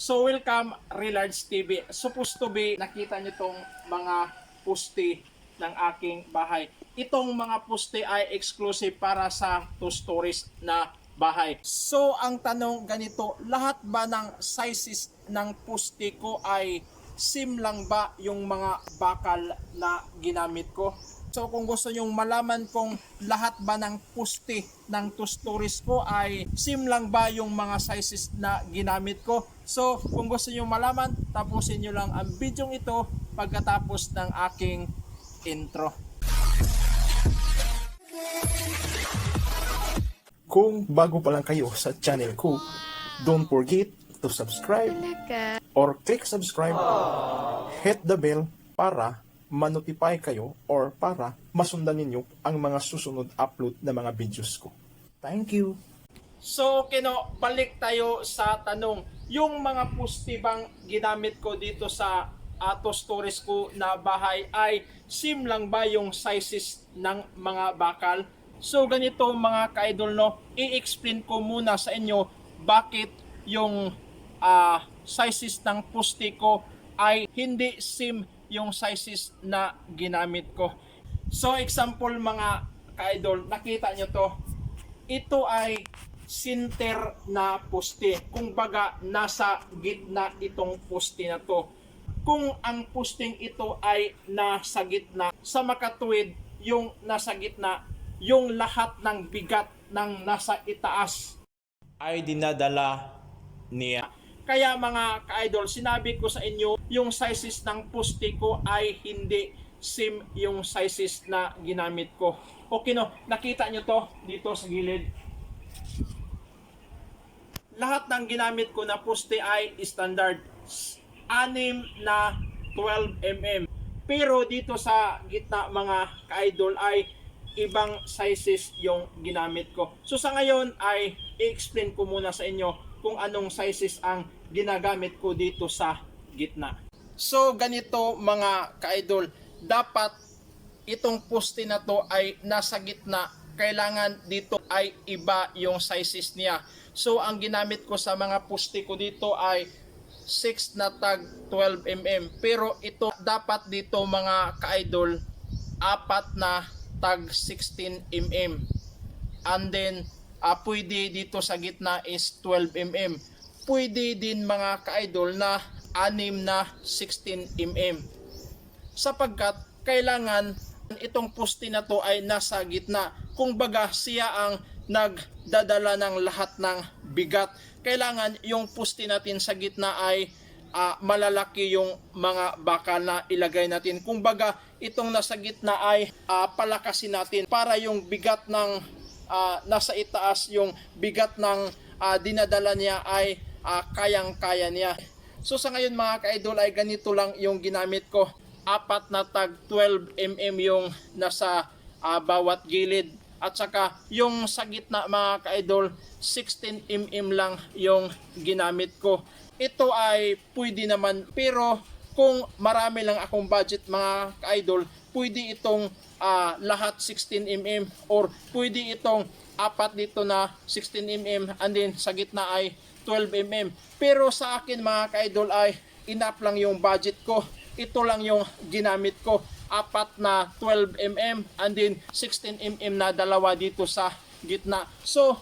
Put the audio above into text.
So welcome Relards TV. Supposed to be nakita niyo tong mga puste ng aking bahay. Itong mga puste ay exclusive para sa two stories na bahay. So ang tanong ganito, lahat ba ng sizes ng puste ko ay sim lang ba yung mga bakal na ginamit ko? So kung gusto nyong malaman kung lahat ba ng puste ng two stories ko ay sim lang ba yung mga sizes na ginamit ko. So kung gusto nyong malaman, tapusin nyo lang ang video ito pagkatapos ng aking intro. Kung bago pa lang kayo sa channel ko, don't forget to subscribe or click subscribe, hit the bell para ma-notify kayo or para masundan ninyo ang mga susunod upload na mga videos ko. Thank you! So, kino, balik tayo sa tanong. Yung mga puste bang ginamit ko dito sa ato stories ko na bahay ay sim lang ba yung sizes ng mga bakal? So, ganito mga ka-idol, no? I-explain ko muna sa inyo bakit yung ah, sizes ng puste ko ay hindi sim yung sizes na ginamit ko. So, example mga ka-idol, nakita nyo to ito ay center na poste. Kung baga, nasa gitna itong poste na to. Kung ang posting ito ay nasa gitna, sa makatuwid, yung nasa gitna, yung lahat ng bigat ng nasa itaas ay dinadala niya. Kaya mga ka-idol, sinabi ko sa inyo, yung sizes ng poste ko ay hindi sim yung sizes na ginamit ko. Okay no, nakita nyo to dito sa gilid. Lahat ng ginamit ko na poste ay standard. Anim na 12 mm. Pero dito sa gitna mga ka-idol ay ibang sizes yung ginamit ko. So sa ngayon ay i-explain ko muna sa inyo kung anong sizes ang ginagamit ko dito sa gitna. So ganito mga ka-idol, dapat itong poste na to ay nasa gitna. Kailangan dito ay iba yung sizes niya. So ang ginamit ko sa mga poste ko dito ay 6 na tag 12 mm. Pero ito dapat dito mga ka-idol, apat na tag 16 mm. And then ah, pwede dito sa gitna is 12 mm. Pwede din mga ka-idol na 6 na 16 mm. Sapagkat kailangan itong poste na to ay nasa gitna. Kung baga siya ang nagdadala ng lahat ng bigat. Kailangan yung poste natin sa gitna ay ah, malalaki yung mga bakal na ilagay natin. Kung baga itong nasa gitna ay ah, palakasin natin para yung bigat ng ah, nasa itaas, yung bigat ng ah, dinadala niya ay ah, kayang-kaya niya. So sa ngayon mga ka-idol ay ganito lang yung ginamit ko. Apat na tag 12 mm yung nasa ah, bawat gilid. At saka yung sa gitna mga ka-idol 16 mm lang yung ginamit ko. Ito ay pwede naman pero kung marami lang akong budget mga ka-idol, pwede itong ah, lahat 16 mm or pwede itong apat dito na 16 mm and then sa gitna ay 12 mm. Pero sa akin mga ka-idol ay enough lang yung budget ko. Ito lang yung ginamit ko. Apat na 12 mm and then 16 mm na dalawa dito sa gitna. So,